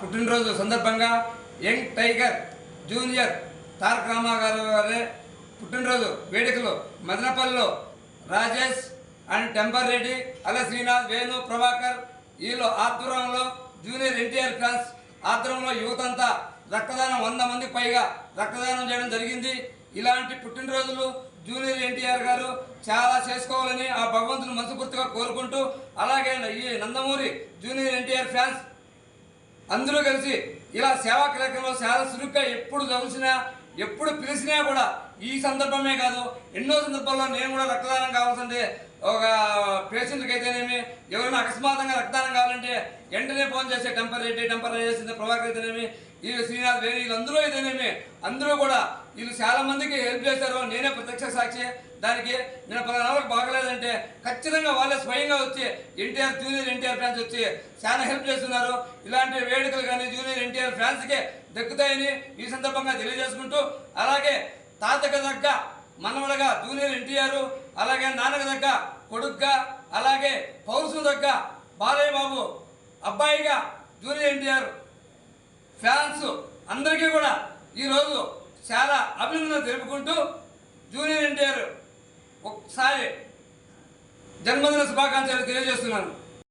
పుట్టినరోజు సందర్భంగా young tiger junior Taraka Rama Rao గారి పుట్టినరోజు వేడుకలు మదనపల్లిలో రాజేష్ అండ్ టెంపర్ రెడ్డి అల శ్రీనాథ్ వేణు ప్రభాకర్ వీళ్ళు ఆధ్వర్యంలో జూనియర్ ఎన్టీఆర్ ఫ్యాన్స్ ఆధ్వర్యంలో యువతంతా రక్తదానం వంద మందికి పైగా రక్తదానం చేయడం జరిగింది. ఇలాంటి పుట్టినరోజులు జూనియర్ ఎన్టీఆర్ గారు చాలా చేసుకోవాలని ఆ భగవంతుని మనస్ఫూర్తిగా కోరుకుంటూ అలాగే ఈ నందమూరి జూనియర్ ఎన్టీఆర్ ఫ్యాన్స్ అందరూ కలిసి ఇలా సేవా కార్యక్రమంలో చాలా చురుగ్గా ఎప్పుడు కలిసినా ఎప్పుడు పిలిచినా కూడా ఈ సందర్భమే కాదు ఎన్నో సందర్భాల్లో నేను కూడా రక్తదానం కావాల్సిందే. ఒక పేషెంట్కి అయితేనేమి ఎవరైనా అకస్మాత్తుగా రక్తదానం కావాలంటే వెంటనే ఫోన్ చేసే టెంపర్ రెడ్డి టెంపర్ చేసింది ప్రభాకర్ అయితేనేమి వీళ్ళు శ్రీనాథ్ వేరే వీళ్ళందరూ అయితేనేమి అందరూ కూడా వీళ్ళు చాలా మందికి హెల్ప్ చేశారు. నేనే ప్రత్యక్ష సాక్షి. దానికి నేను పలానాలకు బాగలేదంటే ఖచ్చితంగా వాళ్ళే స్వయంగా వచ్చి ఎన్టీఆర్ జూనియర్ ఎన్టీఆర్ ఫ్యాన్స్ వచ్చి చాలా హెల్ప్ చేస్తున్నారు. ఇలాంటి వేడుకలు కానీ జూనియర్ ఎన్టీఆర్ ఫ్యాన్స్కే దక్కుతాయని ఈ సందర్భంగా తెలియజేసుకుంటూ అలాగే తాతకు దగ్గ మనవడగా జూనియర్ ఎన్టీఆర్ అలాగే నాన్నకు దగ్గ కొడుగ్గా అలాగే పౌరుషం దగ్గ బాలయ్య బాబు అబ్బాయిగా జూనియర్ ఎన్టీఆర్ ఫ్యాన్స్ అందరికీ కూడా ఈరోజు చాలా అభినందనలు తెలుపుకుంటూ జూనియర్ ఎన్టీఆర్ ఒకసారి జన్మదిన శుభాకాంక్షలు తెలియజేస్తున్నాను.